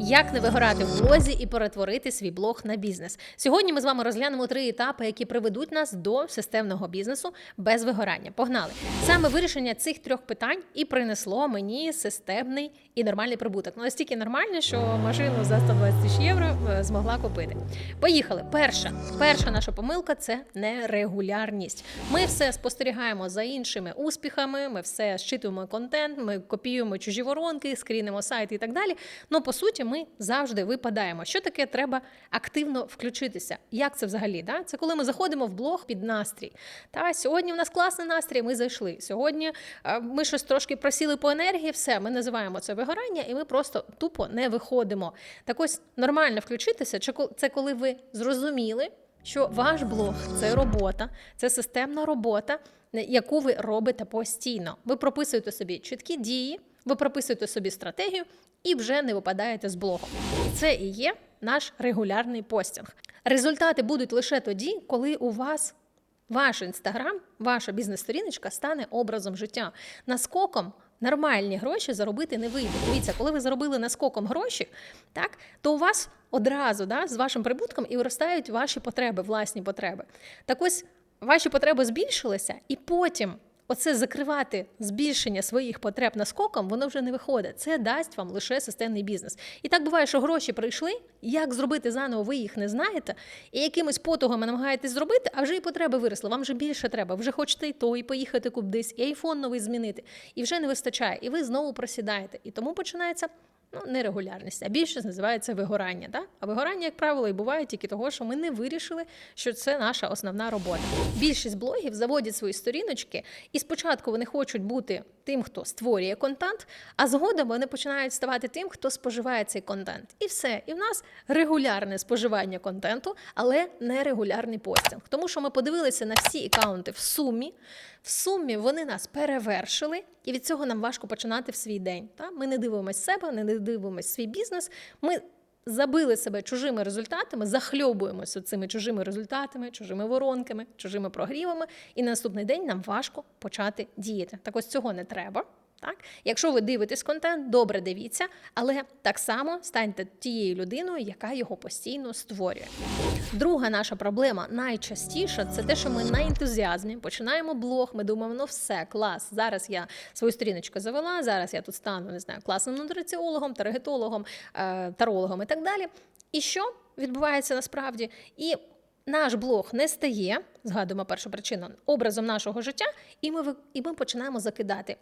Як не вигорати в блозі і перетворити свій блог на бізнес. Сьогодні ми з вами розглянемо три етапи, які приведуть нас до системного бізнесу без вигорання. Погнали! Саме вирішення цих трьох питань і принесло мені системний і нормальний прибуток. Ну настільки нормальний, що машину за 120 тисяч євро е, змогла купити. Поїхали. Перша, перша наша помилка це нерегулярність. Ми все спостерігаємо за іншими успіхами, ми все щитуємо контент, ми копіюємо чужі воронки, скрінимо сайти і так далі. Ну по суті, ми завжди випадаємо. Що таке треба активно включитися? Як це взагалі? Да? Це коли ми заходимо в блог під настрій. Та сьогодні в нас класний настрій, ми зайшли. Сьогодні е, ми щось трошки просіли по енергії, все, ми називаємо це вигорання, і ми просто тупо не виходимо. Так ось нормально включитися, чи це коли ви зрозуміли. Що ваш блог це робота, це системна робота, яку ви робите постійно. Ви прописуєте собі чіткі дії, ви прописуєте собі стратегію і вже не випадаєте з блогу. Це і є наш регулярний постінг. Результати будуть лише тоді, коли у вас ваш інстаграм, ваша бізнес-сторіночка стане образом життя. Наскоком нормальні гроші заробити не вийде. Дивіться, коли ви заробили наскоком гроші, так, то у вас одразу да, з вашим прибутком і виростають ваші потреби, власні потреби. Так ось ваші потреби збільшилися, і потім оце закривати збільшення своїх потреб наскоком, воно вже не виходить. Це дасть вам лише системний бізнес. І так буває, що гроші прийшли, як зробити заново, ви їх не знаєте, і якимись потугами намагаєтесь зробити, а вже і потреби виросли. Вам вже більше треба. Вже хочете і то, і поїхати кудись, і айфон новий змінити. І вже не вистачає. І ви знову просідаєте. І тому починається. Ну, нерегулярність, а більше називається вигорання. Да? А вигорання, як правило, і буває тільки того, що ми не вирішили, що це наша основна робота. Більшість блогів заводять свої сторіночки, і спочатку вони хочуть бути тим, хто створює контент, а згодом вони починають ставати тим, хто споживає цей контент. І все. І в нас регулярне споживання контенту, але нерегулярний постінг. Тому що ми подивилися на всі аккаунти в сумі. В сумі вони нас перевершили, і від цього нам важко починати в свій день. Та? Ми не дивимося себе, не дивимося свій бізнес. Ми забили себе чужими результатами, захльобуємося цими чужими результатами, чужими воронками, чужими прогрівами, і на наступний день нам важко почати діяти. Так ось цього не треба. Так, якщо ви дивитесь контент, добре дивіться, але так само станьте тією людиною, яка його постійно створює. Друга наша проблема найчастіша це те, що ми на ентузіазмі починаємо блог. Ми думаємо, ну все, клас. Зараз я свою сторіночку завела. Зараз я тут стану не знаю, класним нутриціологом, таргетологом, е, тарологом і так далі. І що відбувається насправді? І наш блог не стає, згадуємо першу причину, образом нашого життя, і ми, і ми починаємо закидати.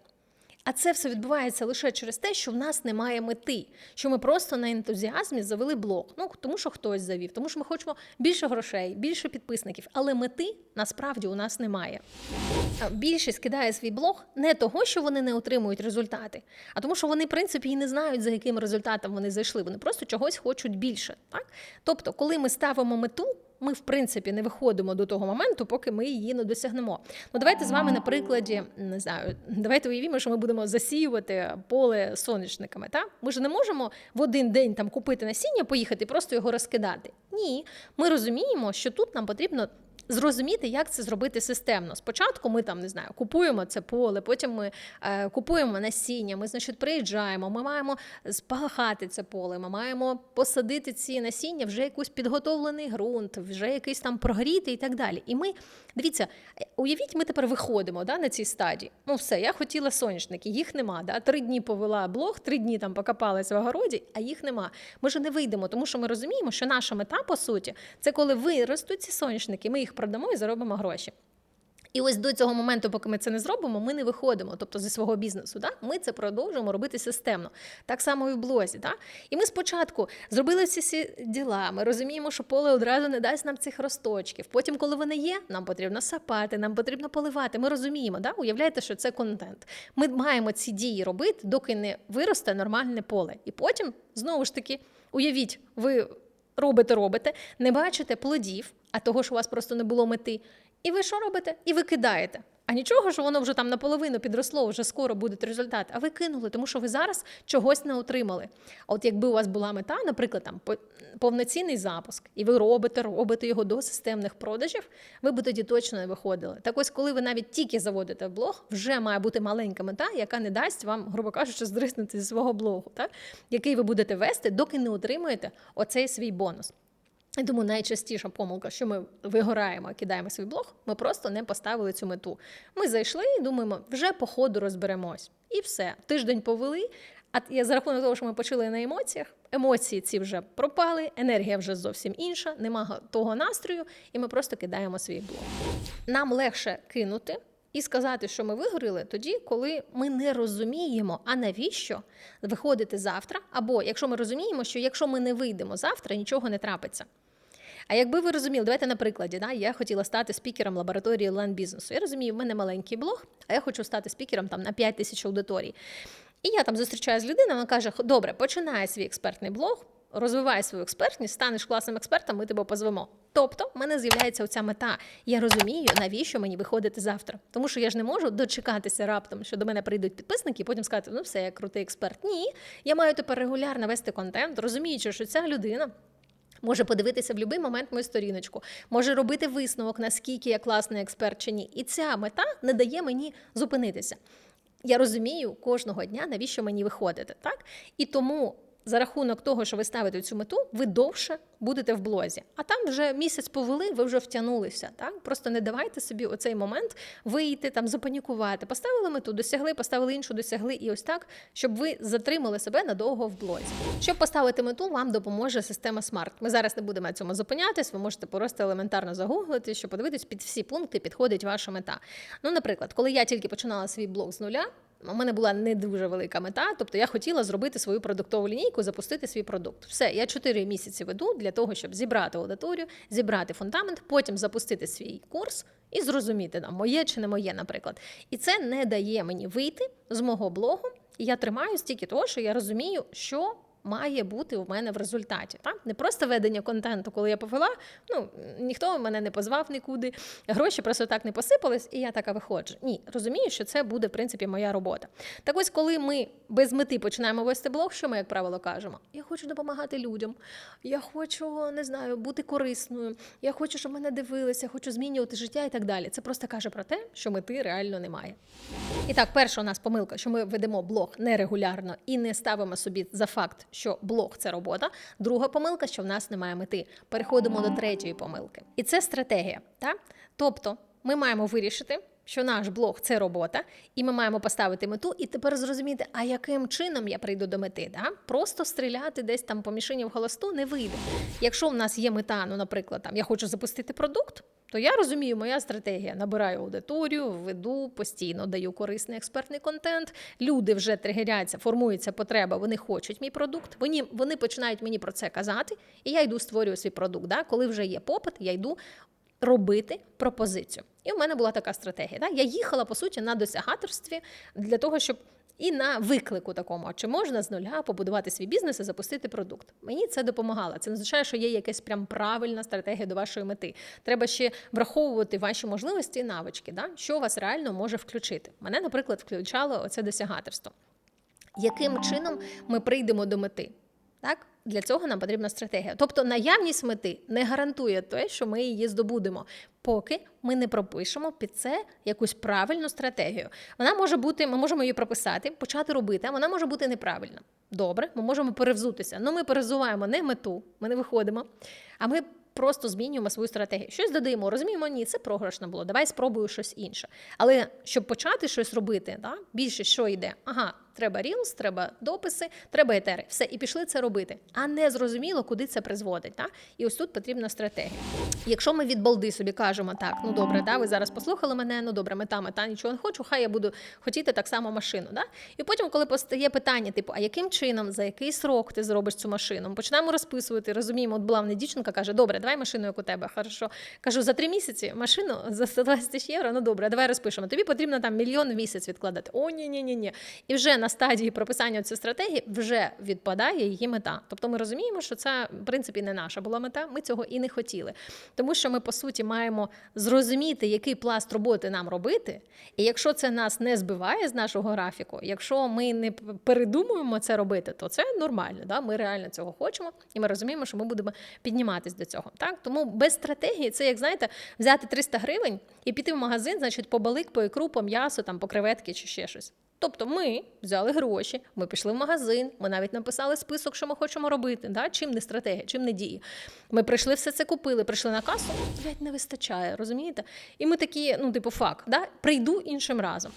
А це все відбувається лише через те, що в нас немає мети, що ми просто на ентузіазмі завели блог. Ну тому що хтось завів, тому що ми хочемо більше грошей, більше підписників. Але мети насправді у нас немає. Більшість кидає свій блог не того, що вони не отримують результати, а тому, що вони, в принципі, і не знають, за яким результатом вони зайшли. Вони просто чогось хочуть більше. Так? Тобто, коли ми ставимо мету. Ми, в принципі, не виходимо до того моменту, поки ми її не досягнемо. Ну, давайте з вами на прикладі, не знаю, давайте уявімо, що ми будемо засіювати поле сонячниками. Та? Ми ж не можемо в один день там купити насіння, поїхати і просто його розкидати. Ні, ми розуміємо, що тут нам потрібно. Зрозуміти, як це зробити системно. Спочатку ми там не знаю, купуємо це поле, потім ми е, купуємо насіння. Ми, значить, приїжджаємо. Ми маємо спахати це поле. Ми маємо посадити ці насіння вже якийсь підготовлений ґрунт, вже якийсь там прогріти і так далі. І ми дивіться, е, уявіть, ми тепер виходимо да, на цій стадії. Ну, все, я хотіла соняшники, їх нема. Да? Три дні повела блог, три дні там покопалась в огороді, а їх нема. Ми ж не вийдемо, тому що ми розуміємо, що наша мета, по суті, це коли виростуть ці соняшники, ми продамо і заробимо гроші. І ось до цього моменту, поки ми це не зробимо, ми не виходимо, тобто зі свого бізнесу. Да? Ми це продовжуємо робити системно. Так само і в блозі. Да? І ми спочатку зробили всі ці діла. Ми розуміємо, що поле одразу не дасть нам цих росточків. Потім, коли вони є, нам потрібно сапати, нам потрібно поливати. Ми розуміємо, да? уявляєте, що це контент. Ми маємо ці дії робити, доки не виросте нормальне поле. І потім, знову ж таки, уявіть, ви робите, робите, не бачите плодів, а того, що у вас просто не було мети. І ви що робите? І ви кидаєте. А нічого, що воно вже там наполовину підросло, вже скоро буде результат. А ви кинули, тому що ви зараз чогось не отримали. А от якби у вас була мета, наприклад, там по- повноцінний запуск, і ви робите, робите його до системних продажів, ви б тоді точно не виходили. Так ось, коли ви навіть тільки заводите блог, вже має бути маленька мета, яка не дасть вам, грубо кажучи, здриснути зі свого блогу, так? який ви будете вести, доки не отримаєте оцей свій бонус. І тому найчастіша помилка, що ми вигораємо, кидаємо свій блог, ми просто не поставили цю мету. Ми зайшли і думаємо, вже по ходу розберемось. І все. Тиждень повели. А я за рахунок того, що ми почали на емоціях, емоції ці вже пропали, енергія вже зовсім інша, нема того настрою, і ми просто кидаємо свій блог. Нам легше кинути. І сказати, що ми вигоріли тоді, коли ми не розуміємо, а навіщо виходити завтра, або якщо ми розуміємо, що якщо ми не вийдемо завтра, нічого не трапиться. А якби ви розуміли, давайте на прикладі, да, я хотіла стати спікером лабораторії лайн-бізнесу. Я розумію, в мене маленький блог, а я хочу стати спікером там на 5 тисяч аудиторій. І я там зустрічаюся з людиною, вона каже: добре, починай свій експертний блог, розвивай свою експертність, станеш класним експертом, ми тебе позвемо. Тобто, в мене з'являється оця мета. Я розумію, навіщо мені виходити завтра. Тому що я ж не можу дочекатися раптом, що до мене прийдуть підписники, і потім сказати, ну все, я крутий експерт. Ні, я маю тепер регулярно вести контент, розуміючи, що ця людина. Може подивитися в будь-який момент мою сторіночку, може робити висновок, наскільки я класний експерт чи ні. І ця мета не дає мені зупинитися. Я розумію кожного дня, навіщо мені виходити, так? І тому за рахунок того, що ви ставите цю мету, ви довше будете в блозі. А там вже місяць повели, ви вже втягнулися. Так? Просто не давайте собі оцей момент вийти, там, запанікувати. Поставили мету, досягли, поставили іншу, досягли, і ось так, щоб ви затримали себе надовго в блозі. Щоб поставити мету, вам допоможе система SMART. Ми зараз не будемо на цьому зупинятись, ви можете просто елементарно загуглити, щоб подивитись, під всі пункти підходить ваша мета. Ну, наприклад, коли я тільки починала свій блог з нуля. У мене була не дуже велика мета, тобто я хотіла зробити свою продуктову лінійку, запустити свій продукт. Все, я 4 місяці веду для того, щоб зібрати аудиторію, зібрати фундамент, потім запустити свій курс і зрозуміти, там, моє чи не моє, наприклад. І це не дає мені вийти з мого блогу. І я тримаюсь тільки того, що я розумію, що має бути у мене в результаті. Так? Не просто ведення контенту, коли я повела, ну ніхто мене не позвав нікуди, гроші просто так не посипались, і я така виходжу. Ні, розумію, що це буде в принципі моя робота. Так ось, коли ми без мети починаємо вести блог, що ми, як правило, кажемо? Я хочу допомагати людям, я хочу не знаю, бути корисною, я хочу, щоб мене дивилися, хочу змінювати життя і так далі. Це просто каже про те, що мети реально немає. І так, перша у нас помилка, що ми ведемо блог нерегулярно і не ставимо собі за факт, що блог це робота. Друга помилка, що в нас немає мети. Переходимо до третьої помилки. І це стратегія. Та? Тобто, ми маємо вирішити. Що наш блог це робота, і ми маємо поставити мету, і тепер зрозуміти, а яким чином я прийду до мети. Да? Просто стріляти десь там по мішені в холосту не вийде. Якщо в нас є мета, ну, наприклад, там я хочу запустити продукт, то я розумію, моя стратегія набираю аудиторію, веду постійно даю корисний експертний контент. Люди вже тригеряться, формується потреба, вони хочуть мій продукт. Вони вони починають мені про це казати, і я йду створюю свій продукт. Да? Коли вже є попит, я йду робити пропозицію. І в мене була така стратегія. Да? Я їхала по суті на досягаторстві для того, щоб. І на виклику такому, чи можна з нуля побудувати свій бізнес і запустити продукт. Мені це допомагало. Це не означає, що є якась прям правильна стратегія до вашої мети. Треба ще враховувати ваші можливості і навички, да? що вас реально може включити. Мене, наприклад, включало оце досягаторство. Яким чином ми прийдемо до мети? Так? Для цього нам потрібна стратегія. Тобто наявність мети не гарантує те, що ми її здобудемо, поки ми не пропишемо під це якусь правильну стратегію. Вона може бути, ми можемо її прописати, почати робити, а вона може бути неправильна. Добре, ми можемо перевзутися. Ну ми перезуваємо не мету, ми не виходимо, а ми. Просто змінюємо свою стратегію. Щось додаємо, розуміємо, ні, це програшно було. Давай спробую щось інше. Але щоб почати щось робити, да, більше що йде? Ага, треба рілс, треба дописи, треба етери. Все, і пішли це робити. А не зрозуміло, куди це призводить. Да? І ось тут потрібна стратегія. Якщо ми від балди собі кажемо, так, ну добре, да, ви зараз послухали мене, ну добре, мета, мета, нічого не хочу, хай я буду хотіти так само машину. Да? І потім, коли постає питання, типу, а яким чином, за який срок ти зробиш цю машину? Ми починаємо розписувати, розуміємо, от була в дівчинка, каже, добре, давай машину, як у тебе. Хорошо. Кажу, за три місяці машину за 120 тисяч євро, ну добре, давай розпишемо. Тобі потрібно там мільйон в місяць відкладати. О, ні, ні, ні, ні. І вже на стадії прописання цієї стратегії вже відпадає її мета. Тобто ми розуміємо, що це в принципі не наша була мета. Ми цього і не хотіли, тому що ми по суті маємо зрозуміти, який пласт роботи нам робити. І якщо це нас не збиває з нашого графіку, якщо ми не передумуємо це робити, то це нормально. Да? Ми реально цього хочемо, і ми розуміємо, що ми будемо підніматись до цього. Так тому без стратегії це як знаєте, взяти 300 гривень і піти в магазин, значить, по балик, по ікру, по м'ясо, там по креветки чи ще щось. Тобто ми взяли гроші, ми пішли в магазин, ми навіть написали список, що ми хочемо робити. Да? Чим не стратегія, чим не дії. Ми прийшли, все це купили, прийшли на касу, блядь, не вистачає, розумієте? І ми такі, ну, типу, факт, да? прийду іншим разом.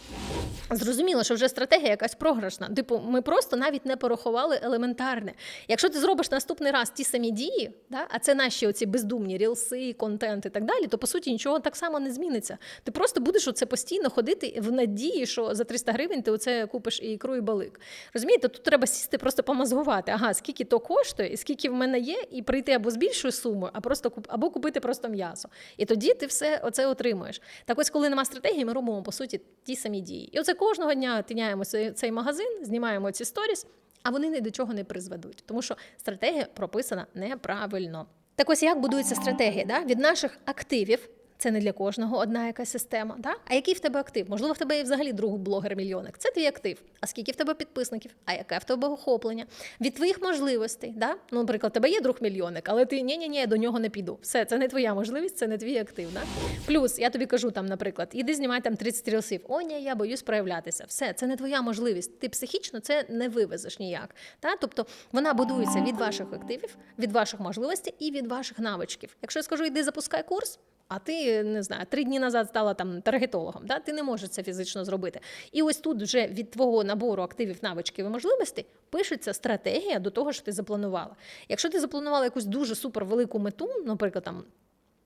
Зрозуміло, що вже стратегія якась програшна. Типу, ми просто навіть не порахували елементарне. Якщо ти зробиш наступний раз ті самі дії, да? а це наші оці бездумні рілси, контент і так далі, то по суті нічого так само не зміниться. Ти просто будеш оце постійно ходити в надії, що за 300 гривень ти оце купиш і ікру, і балик. Розумієте, тут треба сісти, просто помазгувати. Ага, скільки то коштує, і скільки в мене є, і прийти або з більшою сумою, а просто куп... або купити просто м'ясо. І тоді ти все оце отримуєш. Так ось, коли нема стратегії, ми робимо по суті ті самі дії. І оце кожного дня тиняємо цей магазин, знімаємо ці сторіс, а вони ні до чого не призведуть, тому що стратегія прописана неправильно. Так ось як будується стратегія да? від наших активів. Це не для кожного одна якась система. Да? А який в тебе актив? Можливо, в тебе є взагалі друг блогер-мільйонник. Це твій актив. А скільки в тебе підписників? А яке в тебе охоплення? Від твоїх можливостей. Да? Ну, наприклад, в тебе є друг мільйонник, але ти ні ні ні до нього не піду. Все, це не твоя можливість, це не твій актив. Да? Плюс я тобі кажу там, наприклад, іди знімай там 30 рілсів. О, ні, я боюсь проявлятися. Все, це не твоя можливість. Ти психічно це не вивезеш ніяк. Да? Тобто вона будується від ваших активів, від ваших можливостей і від ваших навичків. Якщо я скажу, іди запускай курс а ти не знаю, три дні назад стала там таргетологом. Да? Ти не можеш це фізично зробити. І ось тут вже від твого набору активів, навичків і можливостей пишеться стратегія до того, що ти запланувала. Якщо ти запланувала якусь дуже супервелику мету, наприклад, там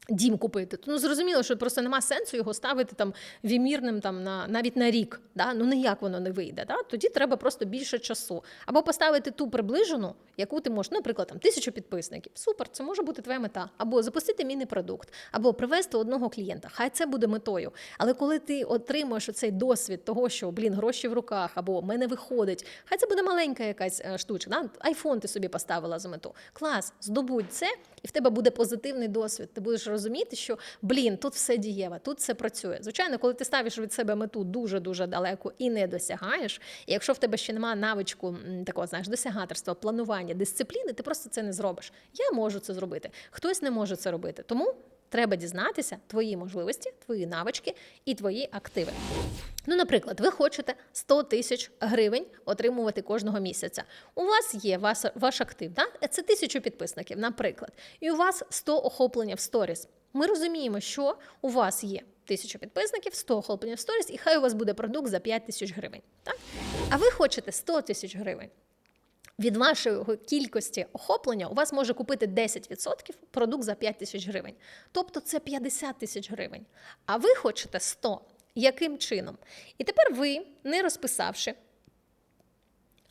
Дім купити, то ну зрозуміло, що просто нема сенсу його ставити там вімірним там на навіть на рік. Да? Ну ніяк воно не вийде. Да? Тоді треба просто більше часу. Або поставити ту приближену, яку ти можеш, наприклад, там тисячу підписників. Супер, це може бути твоя мета. Або запустити міні-продукт, або привести одного клієнта. Хай це буде метою. Але коли ти отримуєш оцей досвід того, що блін, гроші в руках, або в мене виходить, хай це буде маленька якась е, штучка. Да? Айфон ти собі поставила за мету. Клас, здобудь це, і в тебе буде позитивний досвід. Ти будеш розуміти, що блін, тут все дієве, тут все працює. Звичайно, коли ти ставиш від себе мету дуже дуже далеко і не досягаєш. І якщо в тебе ще немає навичку такого, знаєш, досягаторства, планування, дисципліни, ти просто це не зробиш. Я можу це зробити, хтось не може це робити. Тому. Треба дізнатися твої можливості, твої навички і твої активи. Ну, наприклад, ви хочете 100 тисяч гривень отримувати кожного місяця. У вас є ваш, ваш актив, да? це тисячу підписників, наприклад, і у вас 100 охоплення в сторіс. Ми розуміємо, що у вас є тисяча підписників, 100 охоплення в сторіс, і хай у вас буде продукт за 5 тисяч гривень. Так? А ви хочете 100 тисяч гривень. Від вашої кількості охоплення у вас може купити 10% продукт за 5 тисяч гривень. Тобто це 50 тисяч гривень. А ви хочете 100. Яким чином? І тепер ви, не розписавши,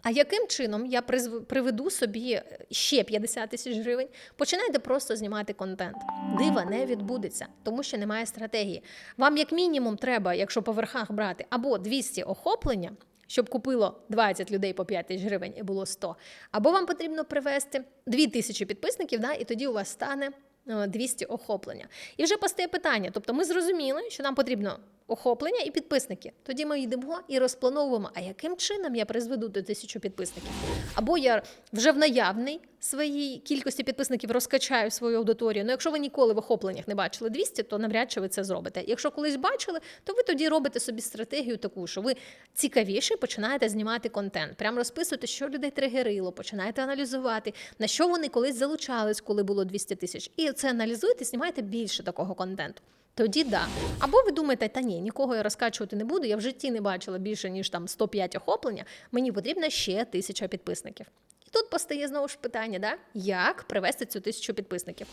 а яким чином я приведу собі ще 50 тисяч гривень, починайте просто знімати контент. Дива не відбудеться, тому що немає стратегії. Вам, як мінімум, треба, якщо по верхах брати, або 200 охоплення щоб купило 20 людей по 5 тисяч гривень і було 100. Або вам потрібно привести 2 тисячі підписників, да, і тоді у вас стане 200 охоплення. І вже постає питання. Тобто ми зрозуміли, що нам потрібно охоплення і підписники. Тоді ми йдемо і розплановуємо, а яким чином я призведу до тисячу підписників. Або я вже в наявній своїй кількості підписників розкачаю свою аудиторію. Ну, якщо ви ніколи в охопленнях не бачили 200, то навряд чи ви це зробите. Якщо колись бачили, то ви тоді робите собі стратегію таку, що ви цікавіше починаєте знімати контент. Прямо розписуєте, що людей тригерило, починаєте аналізувати, на що вони колись залучались, коли було 200 тисяч. І це аналізуєте, знімаєте більше такого контенту. Тоді да. Або ви думаєте, та ні, нікого я розкачувати не буду. Я в житті не бачила більше ніж там 105 охоплення. Мені потрібно ще тисяча підписників. І тут постає знову ж питання, да? як привести цю тисячу підписників.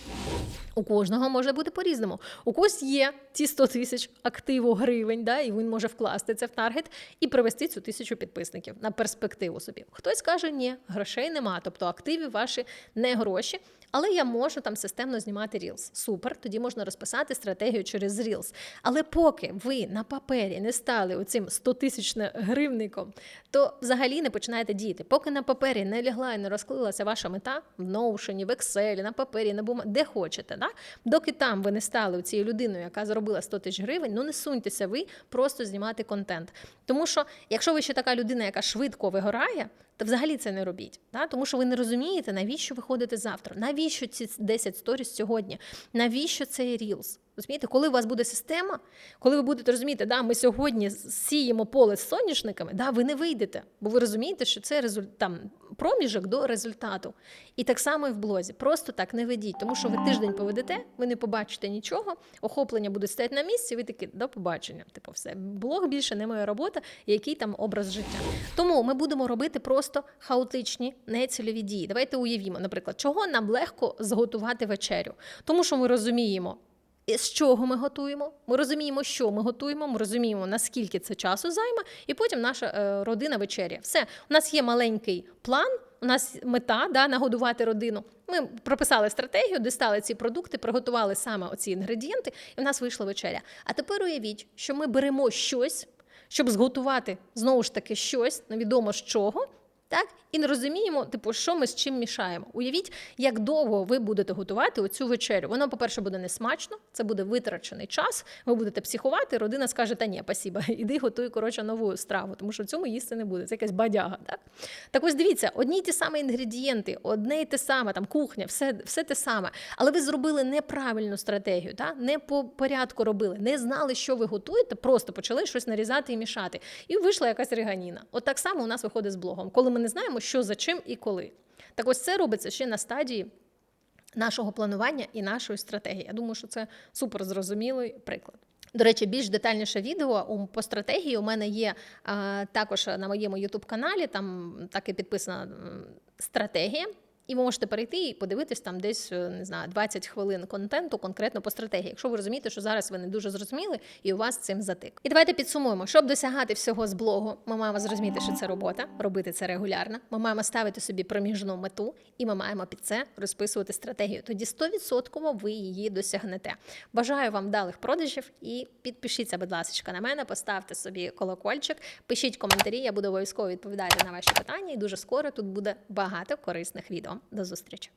У кожного може бути по-різному. У когось є ці 100 тисяч активу гривень, да, і він може вкласти це в таргет і привести цю тисячу підписників на перспективу собі. Хтось каже, ні, грошей нема, тобто активи ваші не гроші. Але я можу там системно знімати Reels. Супер, тоді можна розписати стратегію через Reels. Але поки ви на папері не стали оцим 100-тисячним гривником, то взагалі не починаєте діяти. Поки на папері не лягла і не розклилася ваша мета в Notion, в Excel, на папері, на бумагі, де хочете. Да? Доки там ви не стали цією людиною, яка заробила 100 тисяч гривень, ну не суньтеся ви просто знімати контент. Тому що, якщо ви ще така людина, яка швидко вигорає, то взагалі це не робіть. Да? Тому що ви не розумієте, навіщо ви ходите завтра, навіщо ці 10 сторіс сьогодні, навіщо цей Reels? Розумієте, коли у вас буде система, коли ви будете розуміти, да, ми сьогодні сіємо поле з соняшниками, да, ви не вийдете, бо ви розумієте, що це результ... там, проміжок до результату. І так само і в блозі. Просто так не ведіть, тому що ви тиждень поведете, ви не побачите нічого, охоплення буде стояти на місці, ви такі до побачення. Типу, все, блог більше не моя робота, який там образ життя. Тому ми будемо робити просто хаотичні, нецільові дії. Давайте уявімо, наприклад, чого нам легко зготувати вечерю, тому що ми розуміємо. З чого ми готуємо? Ми розуміємо, що ми готуємо, ми розуміємо, наскільки це часу займе, і потім наша е, родина вечеря. Все, у нас є маленький план, у нас мета да, нагодувати родину. Ми прописали стратегію, дістали ці продукти, приготували саме оці інгредієнти, і в нас вийшла вечеря. А тепер уявіть, що ми беремо щось, щоб зготувати знову ж таки щось, невідомо з чого. Так, і не розуміємо, типу, що ми з чим мішаємо. Уявіть, як довго ви будете готувати оцю вечерю. Воно, по-перше, буде несмачно, це буде витрачений час. Ви будете психувати, родина скаже, та ні, спасіба, іди готуй коротше нову страву, тому що в цьому їсти не буде. Це якась бадяга. Так так ось дивіться, одні й ті самі інгредієнти, одне й те саме, там кухня, все все те саме. Але ви зробили неправильну стратегію, так? не по порядку робили, не знали, що ви готуєте, просто почали щось нарізати і мішати. І вийшла якась реганіна. От так само у нас виходить з блогом, коли ми не знаємо, що за чим і коли. Так ось це робиться ще на стадії нашого планування і нашої стратегії. Я думаю, що це супер зрозумілий приклад. До речі, більш детальніше відео по стратегії у мене є також на моєму youtube каналі там так і підписана стратегія. І ви можете перейти і подивитись там десь не знаю 20 хвилин контенту конкретно по стратегії, якщо ви розумієте, що зараз ви не дуже зрозуміли і у вас цим затик. І давайте підсумуємо, щоб досягати всього з блогу, ми маємо зрозуміти, що це робота, робити це регулярно. Ми маємо ставити собі проміжну мету, і ми маємо під це розписувати стратегію. Тоді 100% ви її досягнете. Бажаю вам вдалих продажів і підпишіться, будь ласка, на мене, поставте собі колокольчик, пишіть коментарі. Я буду обов'язково відповідати на ваші питання. І дуже скоро тут буде багато корисних відео. До зустрічі!